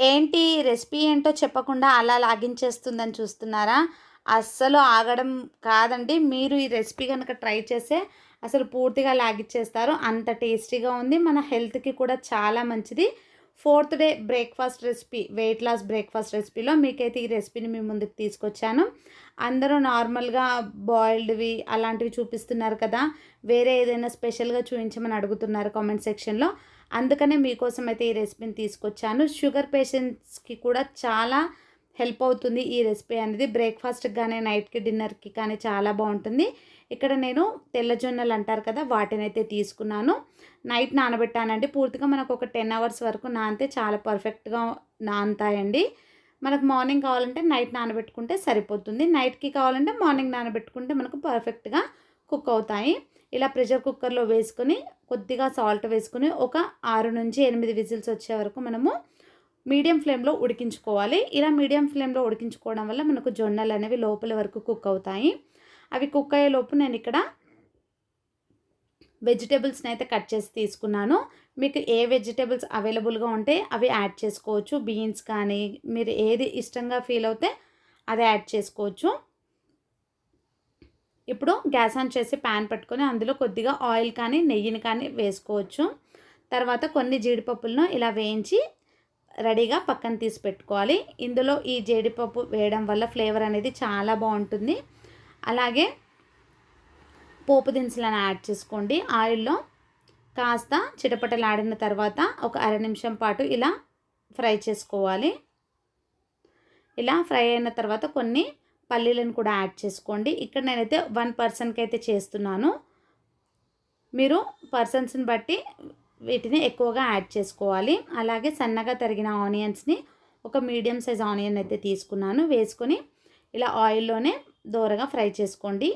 ఏంటి రెసిపీ ఏంటో చెప్పకుండా అలా లాగించేస్తుందని చూస్తున్నారా? అస్సలు ఆగడం కాదండి. మీరు ఈ రెసిపీ కనుక ట్రై చేస్తే అసలు పూర్తిగా లాగిచ్చేస్తారు. అంత టేస్టీగా ఉంది. మన హెల్త్కి కూడా చాలా మంచిది. Fourth day breakfast recipe weight loss breakfast రెసిపీలో మీకైతే ఈ రెసిపీని మీ ముందుకు తీసుకొచ్చాను. అందరూ నార్మల్గా బాయిల్డ్వి అలాంటివి చూపిస్తున్నారు కదా వేరే ఏదైనా స్పెషల్గా చూపించమని అడుగుతున్నారు కామెంట్ సెక్షన్లో అందుకనే మీకోసం అయితే ఈ రెసిపీని తీసుకొచ్చాను. షుగర్ పేషెంట్స్కి కూడా చాలా హెల్ప్ అవుతుంది ఈ రెసిపీ అనేది. బ్రేక్ఫాస్ట్కి కానీ నైట్కి డిన్నర్కి కానీ చాలా బాగుంటుంది. ఇక్కడ నేను తెల్లజొన్నలు అంటారు కదా వాటిని అయితే తీసుకున్నాను. నైట్ నానబెట్టానండి. పూర్తిగా మనకు ఒక టెన్ అవర్స్ వరకు నానితే చాలా పర్ఫెక్ట్గా నానతాయండి. మనకు మార్నింగ్ కావాలంటే నైట్ నానబెట్టుకుంటే సరిపోతుంది. నైట్కి కావాలంటే మార్నింగ్ నానబెట్టుకుంటే మనకు పర్ఫెక్ట్గా కుక్ అవుతాయి. ఇలా ప్రెషర్ కుక్కర్లో వేసుకొని కొద్దిగా సాల్ట్ వేసుకుని ఒక ఆరు నుంచి ఎనిమిది విజిల్స్ వచ్చే వరకు మనము మీడియం ఫ్లేమ్లో ఉడికించుకోవాలి. ఇలా మీడియం ఫ్లేమ్లో ఉడికించుకోవడం వల్ల మనకు జొన్నలు అనేవి లోపల వరకు కుక్ అవుతాయి. అవి కుక్ అయ్యే లోపు నేను ఇక్కడ వెజిటేబుల్స్ని అయితే కట్ చేసి తీసుకున్నాను. మీకు ఏ వెజిటేబుల్స్ అవైలబుల్గా ఉంటే అవి యాడ్ చేసుకోవచ్చు. బీన్స్ కానీ మీరు ఏది ఇష్టంగా ఫీల్ అవుతే అది యాడ్ చేసుకోవచ్చు. ఇప్పుడు గ్యాస్ ఆన్ చేసి ప్యాన్ పెట్టుకొని అందులో కొద్దిగా ఆయిల్ కానీ నెయ్యిని కానీ వేసుకోవచ్చు. తర్వాత కొన్ని జీడిపప్పులను ఇలా వేయించి రెడీగా పక్కన తీసి పెట్టుకోవాలి. ఇందులో ఈ జీడిపప్పు వేయడం వల్ల ఫ్లేవర్ అనేది చాలా బాగుంటుంది. అలాగే పోపు దినుసులను యాడ్ చేసుకోండి. ఆయిల్లో కాస్త చిటపటలాడిన తర్వాత ఒక అర నిమిషం పాటు ఇలా ఫ్రై చేసుకోవాలి. ఇలా ఫ్రై అయిన తర్వాత కొన్ని పల్లీలను కూడా యాడ్ చేసుకోండి. ఇక్కడ నేనైతే వన్ పర్సన్కి అయితే చేస్తున్నాను. మీరు పర్సన్స్ని బట్టి వీటిని ఎక్కువగా యాడ్ చేసుకోవాలి. అలాగే సన్నగా తరిగిన ఆనియన్స్ని ఒక మీడియం సైజ్ ఆనియన్ అయితే తీసుకున్నాను. వేసుకొని ఇలా ఆయిల్లోనే దూరగా ఫ్రై చేసుకోండి.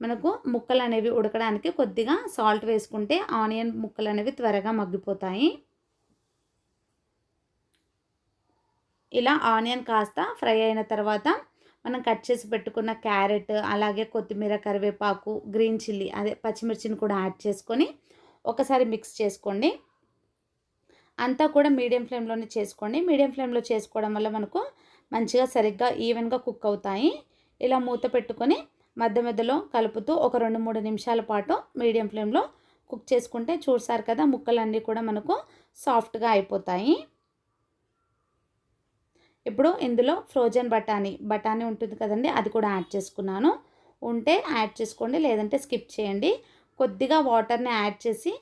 మనకు ముక్కలు అనేవి ఉడకడానికి కొద్దిగా సాల్ట్ వేసుకుంటే ఆనియన్ ముక్కలు అనేవి త్వరగా మగ్గిపోతాయి. ఇలా ఆనియన్ కాస్త ఫ్రై అయిన తర్వాత మనం కట్ చేసి పెట్టుకున్న క్యారెట్ అలాగే కొత్తిమీర కరివేపాకు గ్రీన్ చిల్లీ అదే పచ్చిమిర్చిని కూడా యాడ్ చేసుకొని ఒకసారి మిక్స్ చేసుకోండి. అంతా కూడా మీడియం ఫ్లేమ్లోనే చేసుకోండి. మీడియం ఫ్లేమ్లో చేసుకోవడం వల్ల మనకు మంచిగా సరిగ్గా ఈవెన్గా కుక్ అవుతాయి. ఇలా మూత పెట్టుకొని మధ్య మధ్యలో కలుపుతూ ఒక రెండు మూడు నిమిషాల పాటు మీడియం ఫ్లేమ్లో కుక్ చేసుకుంటే చూసారు కదా ముక్కలన్నీ కూడా మనకు సాఫ్ట్గా అయిపోతాయి. ఇప్పుడు ఇందులో ఫ్రోజన్ బఠానీ బఠానీ ఉంటుంది కదండి అది కూడా యాడ్ చేసుకున్నాను. ఉంటే యాడ్ చేసుకోండి లేదంటే స్కిప్ చేయండి. కొద్దిగా వాటర్ని యాడ్ చేసి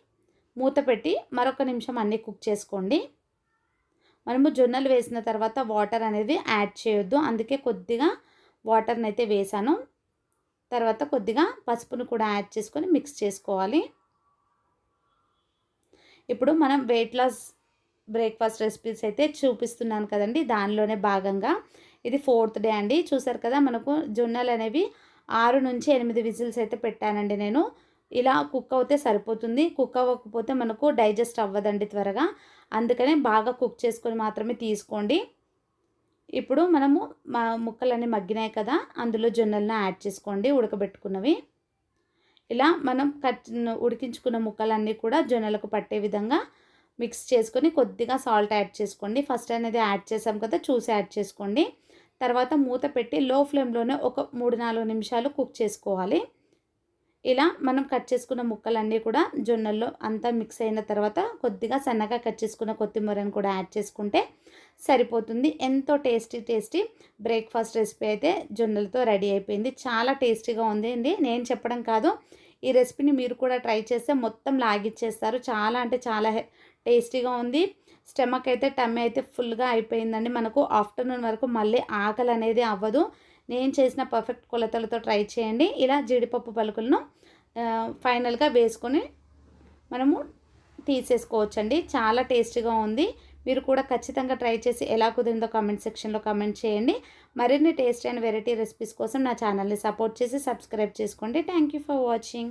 మూత పెట్టి మరొక నిమిషం అన్నీ కుక్ చేసుకోండి. మనము జొన్నలు వేసిన తర్వాత వాటర్ అనేది యాడ్ చేయొద్దు. అందుకే కొద్దిగా వాటర్ని అయితే వేసాను. తర్వాత కొద్దిగా పసుపును కూడా యాడ్ చేసుకొని మిక్స్ చేసుకోవాలి. ఇప్పుడు మనం వెయిట్ లాస్ బ్రేక్ఫాస్ట్ రెసిపీస్ అయితే చూపిస్తున్నాను కదండి. దానిలోనే భాగంగా. ఇది ఫోర్త్ డే అండి. చూసారు కదా మనకు జొన్నలు అనేవి ఆరు నుంచి ఎనిమిది విజిల్స్ అయితే పెట్టానండి నేను. ఇలా కుక్ అవుతే సరిపోతుంది. కుక్ అవ్వకపోతే మనకు డైజెస్ట్ అవ్వదండి త్వరగా. అందుకనే బాగా కుక్ చేసుకొని మాత్రమే తీసుకోండి. ఇప్పుడు మనము మా ముక్కలన్నీ మగ్గినాయి కదా అందులో జొన్నలను యాడ్ చేసుకోండి ఉడకబెట్టుకున్నవి. ఇలా మనం కట్ ఉడికించుకున్న ముక్కలన్నీ కూడా జొన్నలకు పట్టే విధంగా మిక్స్ చేసుకొని కొద్దిగా సాల్ట్ యాడ్ చేసుకోండి. ఫస్ట్ అనేది యాడ్ చేసాం కదా చూసి యాడ్ చేసుకోండి. తర్వాత మూత పెట్టి లో ఫ్లేమ్లోనే ఒక మూడు నాలుగు నిమిషాలు కుక్ చేసుకోవాలి. ఇలా మనం కట్ చేసుకున్న ముక్కలన్నీ కూడా జొన్నల్లో అంతా మిక్స్ అయిన తర్వాత కొద్దిగా సన్నగా కట్ చేసుకున్న కొత్తిమీరని కూడా యాడ్ చేసుకుంటే సరిపోతుంది. ఎంతో టేస్టీ టేస్టీ బ్రేక్ఫాస్ట్ రెసిపీ అయితే జొన్నలతో రెడీ అయిపోయింది. చాలా టేస్టీగా ఉంది అండి. నేను చెప్పడం కాదు. ఈ రెసిపీని మీరు కూడా ట్రై చేస్తే మొత్తం లాగిచ్చేస్తారు. చాలా అంటే చాలా టేస్టీగా ఉంది. స్టమక్ అయితే టమ్మీ అయితే ఫుల్గా అయిపోయిందండి. మనకు ఆఫ్టర్నూన్ వరకు మళ్ళీ ఆకలి అనేది అవ్వదు. నేను చేసిన పర్ఫెక్ట్ కొలతలతో ట్రై చేయండి. ఇలా జీడిపప్పు పలుకులను ఫైనల్గా వేసుకొని మనము తీసేసుకోవచ్చండి. చాలా టేస్టీగా ఉంది. మీరు కూడా ఖచ్చితంగా ట్రై చేసి ఎలా కుదిరిందో కామెంట్ సెక్షన్లో కామెంట్ చేయండి. మరిన్ని టేస్ట్ అండ్ వెరైటీ రెసిపీస్ కోసం నా ఛానల్ని సపోర్ట్ చేసి సబ్స్క్రైబ్ చేసుకోండి. Thank for watching.